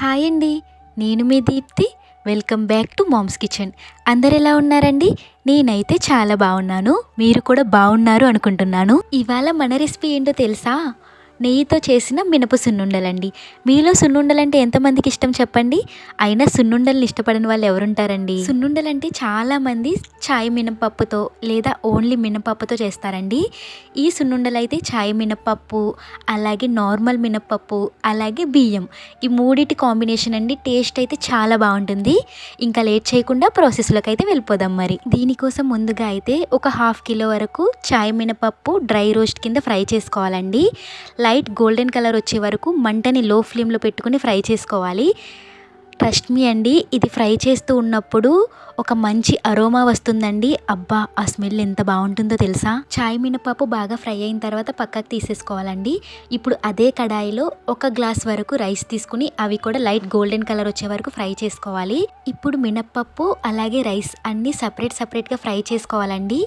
Hi అండి. నేను మీ Deepthi. Welcome back to mom's kitchen. అందరు ఎలా ఉన్నారండి? నేనైతే చాలా బాగున్నాను. మీరు కూడా బాగున్నారు అనుకుంటున్నాను. ఇవాళ మన రెసిపీ ఏంటో తెలుసా? నెయ్యితో చేసిన మినప సున్నుండలండి. మీలో సున్నుండలంటే ఎంతమందికి ఇష్టం చెప్పండి? అయినా సున్నుండల్ని ఇష్టపడని వాళ్ళు ఎవరుంటారండి? సున్నుండలంటే చాలామంది చాయ్ మినపప్పుతో లేదా ఓన్లీ మినపప్పుతో చేస్తారండి. ఈ సున్నుండలు అయితే చాయ్ మినపప్పు అలాగే నార్మల్ మినపప్పు అలాగే బియ్యం. ఈ మూడిటి కాంబినేషన్ అండి టేస్ట్ అయితే చాలా బాగుంటుంది. ఇంకా లేట్ చేయకుండా ప్రాసెస్లోకి అయితే వెళ్ళిపోదాం మరి. దీనికోసం ముందుగా అయితే ఒక హాఫ్ కిలో వరకు చాయ్ మినపప్పు డ్రై రోస్ట్ కింద ఫ్రై చేసుకోవాలండి. లైట్ గోల్డెన్ కలర్ వచ్చే వరకు మంటని లో ఫ్లేమ్లో పెట్టుకుని ఫ్రై చేసుకోవాలి. ట్రస్ట్ మీ అండి ఇది ఫ్రై చేస్తూ ఉన్నప్పుడు ఒక మంచి అరోమా వస్తుందండి. అబ్బా ఆ స్మెల్ ఎంత బాగుంటుందో తెలుసా? చాయ్ మినపప్పు బాగా ఫ్రై అయిన తర్వాత పక్కకు తీసేసుకోవాలండి. ఇప్పుడు అదే కడాయిలో ఒక గ్లాస్ వరకు రైస్ తీసుకుని అవి కూడా లైట్ గోల్డెన్ కలర్ వచ్చే వరకు ఫ్రై చేసుకోవాలి. ఇప్పుడు మినప్పప్పు అలాగే రైస్ అన్నీ సపరేట్ సపరేట్గా ఫ్రై చేసుకోవాలండి.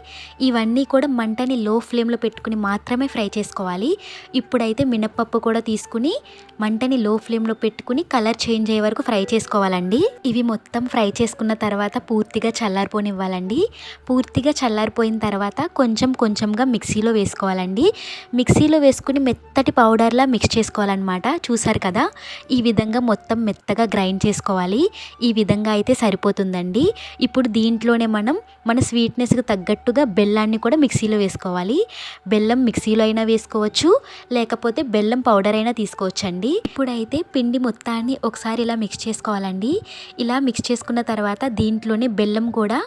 ఇవన్నీ కూడా మంటని లో ఫ్లేమ్లో పెట్టుకుని మాత్రమే ఫ్రై చేసుకోవాలి. ఇప్పుడైతే మినప్పప్పు కూడా తీసుకుని మంటని లో ఫ్లేమ్లో పెట్టుకుని కలర్ చేంజ్ అయ్యే వరకు ఫ్రై చేసుకోవాలండి. ఇవి మొత్తం ఫ్రై చేసుకున్న తర్వాత పూర్తిగా చల్లారిపోనివ్వాలండి. పూర్తిగా చల్లారిపోయిన తర్వాత కొంచెం కొంచెంగా మిక్సీలో వేసుకోవాలండి. మిక్సీలో వేసుకుని మెత్తటి పౌడర్లా మిక్స్ చేసుకోవాలన్నమాట. చూసారు కదా? ఈ విధంగా మొత్తం మెత్తగా గ్రైండ్ చేసుకోవాలి. ఈ విధంగా అయితే సరిపోతుందండి. ఇప్పుడు దీంట్లోనే మనం మన స్వీట్నెస్కి తగ్గట్టుగా బెల్లాన్ని కూడా మిక్సీలో వేసుకోవాలి. బెల్లం మిక్సీలో అయినా వేసుకోవచ్చు. లేకపోతే బెల్లం పౌడర్ అయినా తీసుకోవచ్చండి. ఇప్పుడైతే పిండి మొత్తాన్ని ఒకసారి ఇలా మిక్స్ చేసుకోవాలండి ఇలా మిక్స్ చేసుకున్న తర్వాత దీంట్లోనే బెల్లం కూడా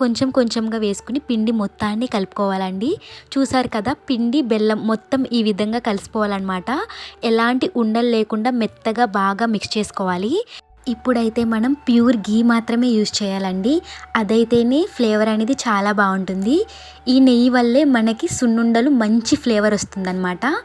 కొంచెం కొంచెంగా వేసుకుని పిండి మొత్తాన్ని కలుపుకోవాలండి. చూసారు కదా పిండి బెల్లం మొత్తం ఈ విధంగా కలిసిపోవాలన్నమాట. ఎలాంటి ఉండలు లేకుండా మెత్తగా బాగా మిక్స్ చేసుకోవాలి. ఇప్పుడైతే మనం ప్యూర్ గీ మాత్రమే యూజ్ చేయాలండి. అదైతేనే ఫ్లేవర్ అనేది చాలా బాగుంటుంది. ఈ నెయ్యి వల్లే మనకి సున్నుండలు మంచి ఫ్లేవర్ వస్తుందన్నమాట.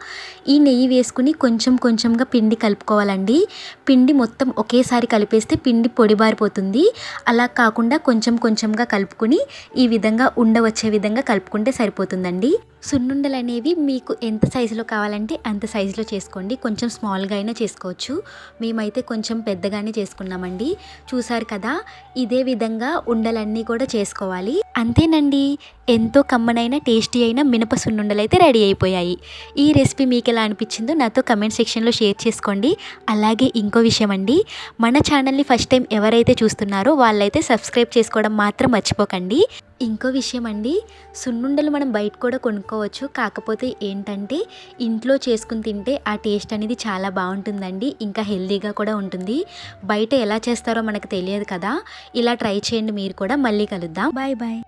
ఈ నెయ్యి వేసుకుని కొంచెం కొంచెంగా పిండి కలుపుకోవాలండి. పిండి మొత్తం ఒకేసారి కలిపేస్తే పిండి పొడిబారిపోతుంది అలా కాకుండా కొంచెం కొంచెంగా కలుపుకుని ఈ విధంగా ఉండవచ్చే విధంగా కలుపుకుంటే సరిపోతుందండి. సున్నుండలు అనేవి మీకు ఎంత సైజులో కావాలంటే అంత సైజులో చేసుకోండి. కొంచెం స్మాల్గా అయినా చేసుకోవచ్చు. మేమైతే కొంచెం పెద్దగానే చేసుకున్నామండి. చూసారు కదా ఇదే విధంగా ఉండలన్నీ కూడా చేసుకోవాలి. అంతేనండి. ఎంతో కమ్మనైన టేస్టీ అయిన మినప సున్నుండలు అయితే రెడీ అయిపోయాయి. ఈ రెసిపీ మీకు ఎలా అనిపించిందో నాతో కమెంట్ సెక్షన్లో షేర్ చేసుకోండి. అలాగే ఇంకో విషయం అండి. మన ఛానల్ని ఫస్ట్ టైం ఎవరైతే చూస్తున్నారో వాళ్ళైతే సబ్స్క్రైబ్ చేసుకోవడం మాత్రం మర్చిపోకండి. ఇంకో విషయం అండి. సున్నుండలు మనం బయట కూడా కొనుక్కోవచ్చు. కాకపోతే ఏంటంటే ఇంట్లో చేసుకుని తింటే ఆ టేస్ట్ అనేది చాలా బాగుంటుందండి. ఇంకా హెల్దీగా కూడా ఉంటుంది. బయట ఎలా చేస్తారో మనకు తెలియదు కదా. ఇలా ట్రై చేయండి మీరు కూడా. మళ్ళీ కలుద్దాం. Bye bye.